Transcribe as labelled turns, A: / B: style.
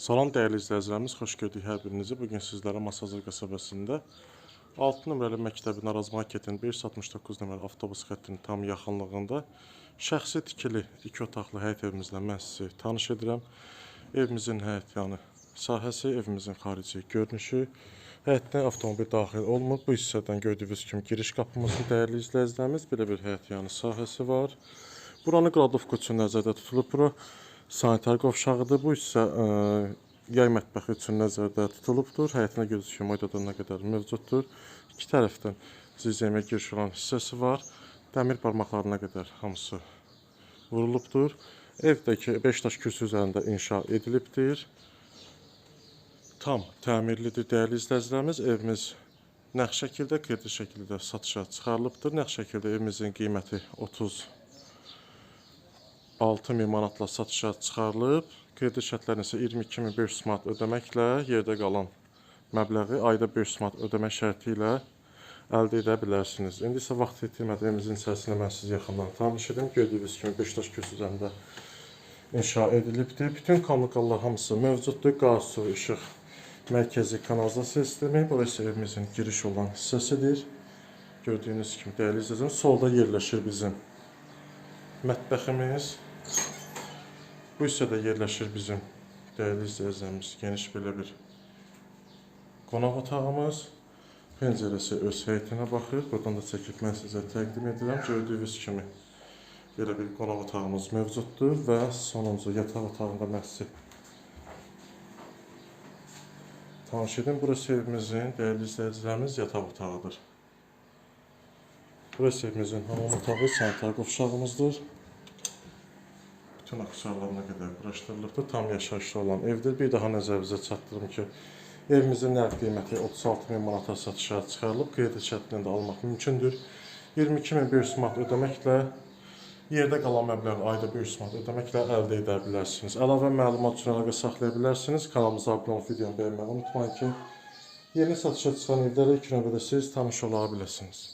A: Salam dəyərli izləyicilərimiz, xoş gördük hər birinizi. Bu gün sizlərə Masazır qəsəbəsində 6 nömrəli məktəbin Araz Marketin 569 nömrəli avtobus xəttinin tam yaxınlığında şəxsi tikili 2 otaqlı həyət evimizlə mən sizi tanış edirəm. Evimizin həyət yanı sahəsi, evimizin xarici görünüşü, həyətinə avtomobil daxil olmur. Bu hissədən gördüyünüz kimi giriş qapımızın dəyərli izləyicilərimiz belə bir həyət yanı sahəsi var. Buranı Qradovka üçün nəzərdə tutulub. Bura sanitar qovşağıdır. Bu isə ə, yay mətbəxi üçün nəzərdə tutulubdur. Həyətinə kimi oydadana qədər mövcuddur. İki tərəfdən zirzəmiyə giriş olan hissəsi var. Dəmir barmaqlarına qədər hamısı vurulubdur. Evdəki 5 daş kürsü üzərində inşa edilibdir. Tam təmirlidir dəyərli izləyicilərimiz. Evimiz nəqd şəkildə, kredi şəkildə satışa çıxarılıbdır. Nəqd şəkildə evimizin qiyməti 30 6000 manatla satışa çıxarılıb. Kredi şərtlərini isə 22500 manat ödəməklə yerdə qalan məbləği ayda 500 manat ödəmək şərti ilə əldə edə bilərsiniz. İndi isə vaxt itirmədən evimizin içərisində mən sizi yaxından tanış edim. Gördüyünüz kimi Beşiktaş kürsü üzərində inşa edilibdir. Bütün kommunikalar hamısı mövcuddur. Qaz, su, işıq, mərkəzi kanalizasiya sistemi. Burası evimizin giriş olan hissəsidir. Gördüyünüz kimi dəyərli izləyicilər, solda yerləşir bizim mətbəximiz. Bu hissədə yerləşir bizim dəyərli izləyicilərimiz geniş belə bir qonaq otağımız. Pəncərəsi öz həyətinə baxır. Buradan da çəkib mən sizə təqdim edirəm. Gördüyünüz kimi belə bir qonaq otağımız mövcuddur və sonuncu yataq otağında mən sizi tanış edim. Burası evimizin dəyərli izləyicilərimiz yataq otağıdır. Burası evimizin hamam otağı, sanitar qovşağımızdır. Bütün aksesuarlarına qədər quraşdırılıbdır. Tam yaşayışlı olan evdir. Bir daha nəzərinizə çatdırım ki, evimizin nəqd qiyməti 36 min manata satışa çıxarılıb. Kredi şərtini də almaq mümkündür. 22500 manat ödəməklə yerdə qalan məbləği ayda 500 manat ödəməklə əldə edə bilərsiniz. Əlavə məlumat üçün əlaqə saxlaya bilərsiniz. Kanalımıza abunə olub videonu bəyənməyi unutmayın ki, yeni satışa çıxan evlərlə ilk növbədə siz tanış ola biləsiniz.